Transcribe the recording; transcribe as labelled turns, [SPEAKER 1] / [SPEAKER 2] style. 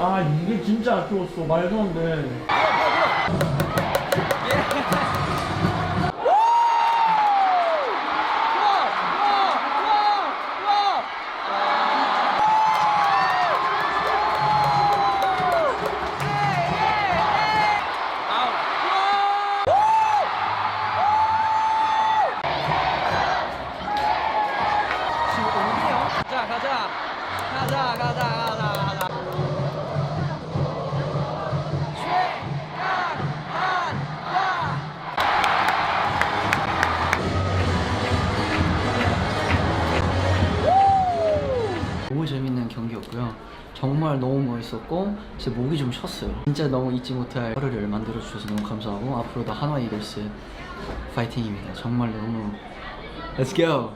[SPEAKER 1] 체력이 진짜 아쉬웠어. 말도 안 돼.
[SPEAKER 2] 가자 가자 가자 가자 가자 가자
[SPEAKER 3] 너무 재밌는 경기였고요. 정말 너무 멋있었고 제 목이 좀 쉬었어요. 진짜 너무 잊지 못할 하루를 만들어 주셔서 너무 감사하고 앞으로도 한화 이글스 파이팅입니다. 정말 너무 Let's go.